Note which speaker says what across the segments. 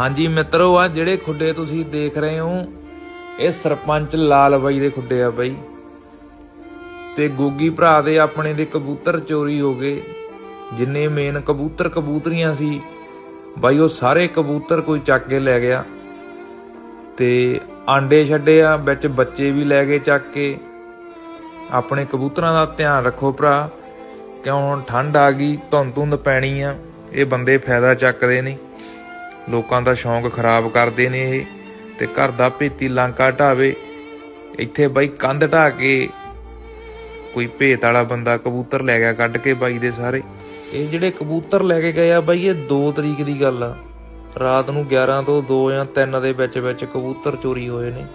Speaker 1: ਹਾਂਜੀ ਮਿੱਤਰੋ, ਆ ਜਿਹੜੇ ਖੁੱਡੇ ਤੁਸੀਂ ਦੇਖ ਰਹੇ ਹੋ, ਇਹ ਸਰਪੰਚ ਲਾਲ ਬਾਈ ਦੇ ਖੁੱਡੇ ਆ ਬਾਈ। ਤੇ ਗੋਗੀ ਭਰਾ ਦੇ ਆਪਣੇ ਦੇ ਕਬੂਤਰ ਚੋਰੀ ਹੋ ਗਏ। ਜਿੰਨੇ ਮੇਨ ਕਬੂਤਰ ਕਬੂਤਰੀਆਂ ਸੀ, ਬਾਈ ਉਹ ਸਾਰੇ ਕਬੂਤਰ ਕੋਈ ਚੱਕ ਕੇ ਲੈ ਗਿਆ। ਤੇ ਆਂਡੇ ਛੱਡੇ ਆ, ਵਿੱਚ ਬੱਚੇ ਵੀ ਲੈ ਗਏ ਚੱਕ ਕੇ। ਆਪਣੇ ਕਬੂਤਰਾਂ ਦਾ ਧਿਆਨ ਰੱਖੋ ਭਰਾ, ਕਿਉਂ ਹੁਣ ਠੰਡ ਆ ਗਈ ਧੁੰਦ ਧੁੰਦ ਪੈਣੀ ਆ, ਇਹ ਬੰਦੇ ਫਾਇਦਾ ਚੱਕਦੇ ਨੇ। ਲੋਕਾਂ ਦਾ ਸ਼ੌਂਕ ਖਰਾਬ ਕਰਦੇ ਨੇ ਇਹ, ਤੇ ਘਰ ਦਾ ਭੇਤੀ ਲਾਂਕਾ ਢਾਵੇ। ਇੱਥੇ ਬਾਈ ਕੰਧ ਢਾ ਕੇ ਕੋਈ ਭੇਤ ਵਾਲਾ ਬੰਦਾ ਕਬੂਤਰ ਲੈ ਗਿਆ ਕੱਢ ਕੇ ਬਾਈ ਦੇ ਸਾਰੇ। ਇਹ ਜਿਹੜੇ ਕਬੂਤਰ ਲੈ ਕੇ ਗਏ ਆ ਬਾਈ, ਇਹ 2 ਤਰੀਕ ਦੀ ਗੱਲ ਆ। ਰਾਤ ਨੂੰ 11 ਤੋਂ 2 ਜਾਂ 3 ਦੇ ਵਿੱਚ ਵਿੱਚ ਕਬੂਤਰ ਚੋਰੀ ਹੋਏ ਨੇ।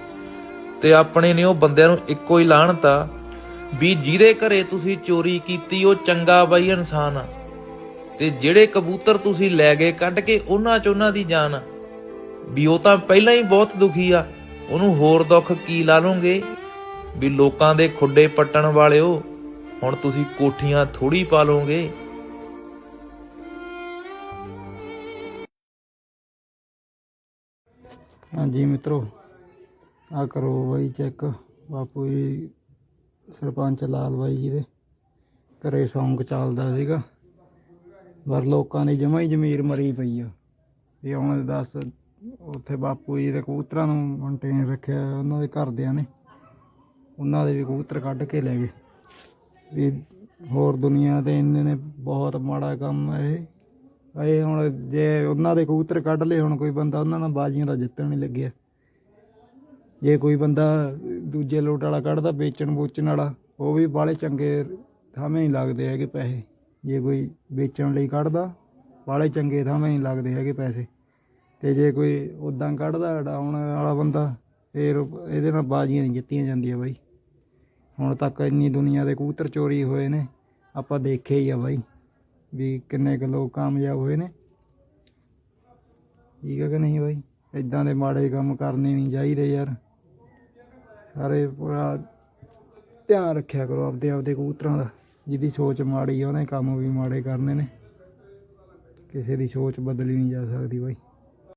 Speaker 1: ਤੇ ਆਪਣੇ ਨੇ ਉਹ ਬੰਦਿਆਂ ਨੂੰ ਇੱਕੋ ਹੀ ਲਾਹਣਤਾ ਵੀ ਜਿਹਦੇ ਘਰੇ ਤੁਸੀਂ ਚੋਰੀ ਕੀਤੀ, ਉਹ ਚੰਗਾ ਬਾਈ ਇਨਸਾਨ ਆ। ਤੇ ਜਿਹੜੇ ਕਬੂਤਰ ਤੁਸੀਂ ਲੈ ਗਏ ਕੱਢ ਕੇ ਉਹਨਾਂ ਚ ਉਹਨਾਂ ਦੀ ਜਾਨ ਵੀ ਉਹ ਤਾਂ ਪਹਿਲਾਂ ਹੀ ਬਹੁਤ ਦੁਖੀ ਆ। ਉਹਨੂੰ ਹੋਰ ਦੁੱਖ ਕੀ ਲਾ ਲੋਗੇ ਵੀ ਲੋਕਾਂ ਦੇ ਖੁੱਡੇ ਪੱਟਣ ਵਾਲਿਓ, ਹੁਣ ਤੁਸੀਂ ਕੋਠੀਆਂ ਥੋੜੀ ਪਾ ਲੋਗੇ
Speaker 2: ਹਾਂਜੀ ਮਿੱਤਰੋ, ਆ ਕਰੋ ਬਾਈ ਚੈੱਕ। ਬਾਪੂ ਜੀ, ਸਰਪੰਚ ਲਾਲ ਬਾਈ ਜੀ ਦੇ ਘਰੇ ਸੌਂਗ ਚੱਲਦਾ ਸੀਗਾ। ਪਰ ਲੋਕਾਂ ਦੀ ਜਮਾ ਹੀ ਜ਼ਮੀਰ ਮਰੀ ਪਈ ਆ। ਇਹ ਹੁਣ ਦੱਸ, ਉੱਥੇ ਬਾਪੂ ਜੀ ਦੇ ਕਬੂਤਰਾਂ ਨੂੰ ਮੇਨਟੇਨ ਰੱਖਿਆ ਉਹਨਾਂ ਦੇ ਘਰਦਿਆਂ ਨੇ। ਉਹਨਾਂ ਦੇ ਵੀ ਕਬੂਤਰ ਕੱਢ ਕੇ ਲੈ ਗਏ। ਵੀ ਹੋਰ ਦੁਨੀਆ ਤੇ ਇੰਨੇ ਨੇ, ਬਹੁਤ ਮਾੜਾ ਕੰਮ ਇਹ। ਇਹ ਹੁਣ ਜੇ ਉਹਨਾਂ ਦੇ ਕਬੂਤਰ ਕੱਢ ਲਏ, ਹੁਣ ਕੋਈ ਬੰਦਾ ਉਹਨਾਂ ਨਾਲ ਬਾਜ਼ੀਆਂ ਦਾ ਜਿੱਤਣ ਨਹੀਂ ਲੱਗਿਆ। ਜੇ ਕੋਈ ਬੰਦਾ ਦੂਜੇ ਲੋਟ ਵਾਲਾ ਕੱਢਦਾ ਵੇਚਣ ਵੂਚਣ ਵਾਲਾ, ਉਹ ਵੀ ਬਾਲੇ ਚੰਗੇ ਥਾਵੇਂ ਹੀ ਲੱਗਦੇ ਹੈਗੇ ਪੈਸੇ। ਜੇ ਕੋਈ ਵੇਚਣ ਲਈ ਕੱਢਦਾ, ਬਾਲੇ ਚੰਗੇ ਥਾਵੇਂ ਨਹੀਂ ਲੱਗਦੇ ਹੈਗੇ ਪੈਸੇ। ਤੇ ਜੇ ਕੋਈ ਉਦਾਂ ਕੱਢਦਾ ਡਾਉਣ ਵਾਲਾ ਬੰਦਾ, ਫੇਰ ਇਹਦੇ ਨਾਲ ਬਾਜ਼ੀਆਂ ਨਹੀਂ ਜਿੱਤੀਆਂ ਜਾਂਦੀਆਂ ਬਾਈ। ਹੁਣ ਤੱਕ ਇੰਨੀ ਦੁਨੀਆ ਦੇ ਕਬੂਤਰ ਚੋਰੀ ਹੋਏ ਨੇ, ਆਪਾਂ ਦੇਖੇ ਹੀ ਆ ਬਾਈ ਵੀ ਕਿੰਨੇ ਕੁ ਲੋਕ ਕਾਮਯਾਬ ਹੋਏ ਨੇ। ਠੀਕ ਹੈ ਕਿ ਨਹੀਂ ਬਾਈ? ਇਦਾਂ ਦੇ ਮਾੜੇ ਕੰਮ ਕਰਨੇ ਨਹੀਂ ਚਾਹੀਦੇ ਯਾਰ। ਸਾਰੇ ਪੂਰਾ ਧਿਆਨ ਰੱਖਿਆ ਕਰੋ ਆਪਦੇ ਆਪਦੇ ਕਬੂਤਰਾਂ ਦਾ। ਜਿਹਦੀ ਸੋਚ ਮਾੜੀ ਆ, ਉਹਨੇ ਕੰਮ ਵੀ ਮਾੜੇ ਕਰਨੇ ਨੇ। ਕਿਸੇ ਦੀ ਸੋਚ ਬਦਲੀ ਨਹੀਂ ਜਾ ਸਕਦੀ ਬਾਈ।